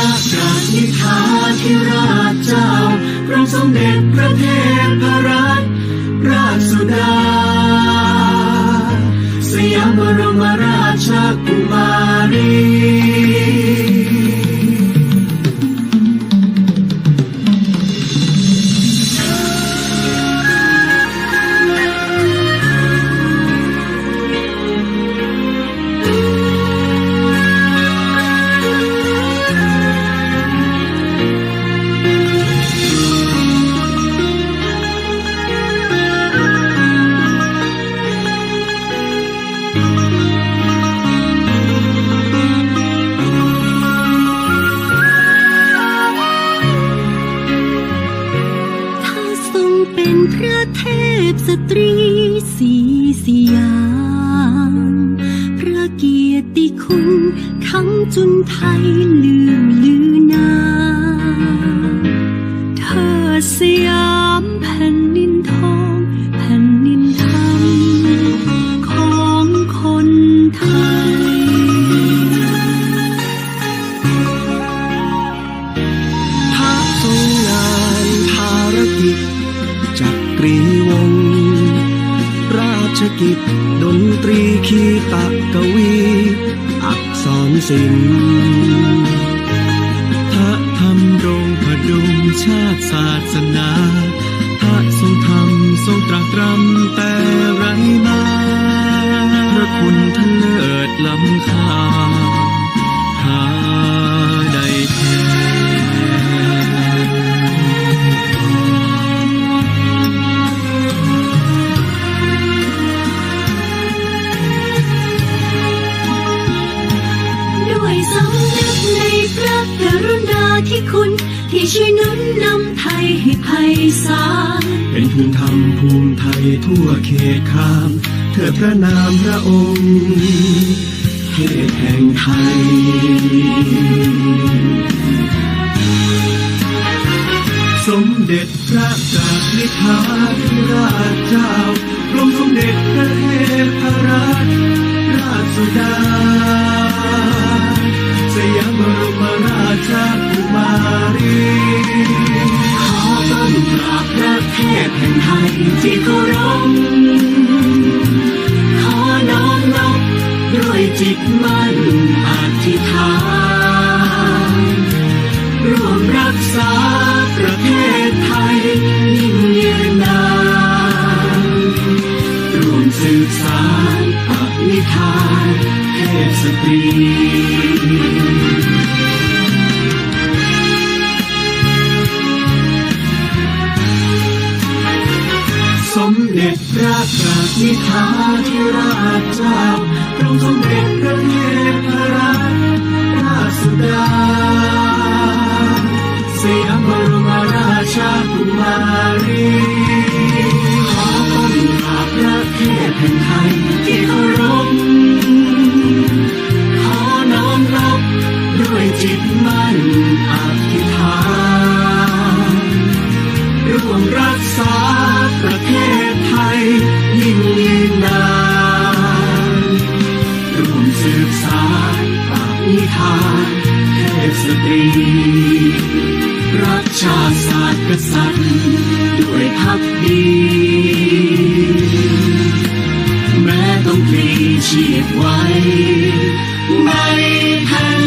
พระนิพพานที่ราชเจ้าพระสมเด็จพระเทพ พสตรีสีสยามพระเกียรติคุณคำจุนไทยลืมลือนา เธอสยามแผ่นดิน จักรีวง ราชกิจดนตรีคีตะกวี อักษรศิลป์พระธรรมรงพดุงชาติศาสนาพระทรงธรรมทรงตรัสรำแต่ไรมา พระคุณท่านเลิศล้ำค่า กรุณาที่คุณ ที่ช่วยนุนนำไทยให้ไพศาลเป็นภูมิธรรมภูมิไทยทั่วเขตขาม เถิดพระนามพระองค์เทพแห่งไทยสมเด็จพระจากนิทาธิราชเจ้ากรมสมเด็จพระเทพรัตนราชสุดา ทานเทพสตรีสมเด็จพระกนิษฐาธิราชเจ้าพระองค์สมเด็จพระ จิตมั่นอธิษฐานร่วมรักษาประเทศไทยยิ่งยืนนานร่วมสืบสานปณิธานเทพสตรีรักชาติศาสตร์กษัตริย์ด้วยพักดีแม้ต้องพลีชีพไว้ในแผ่น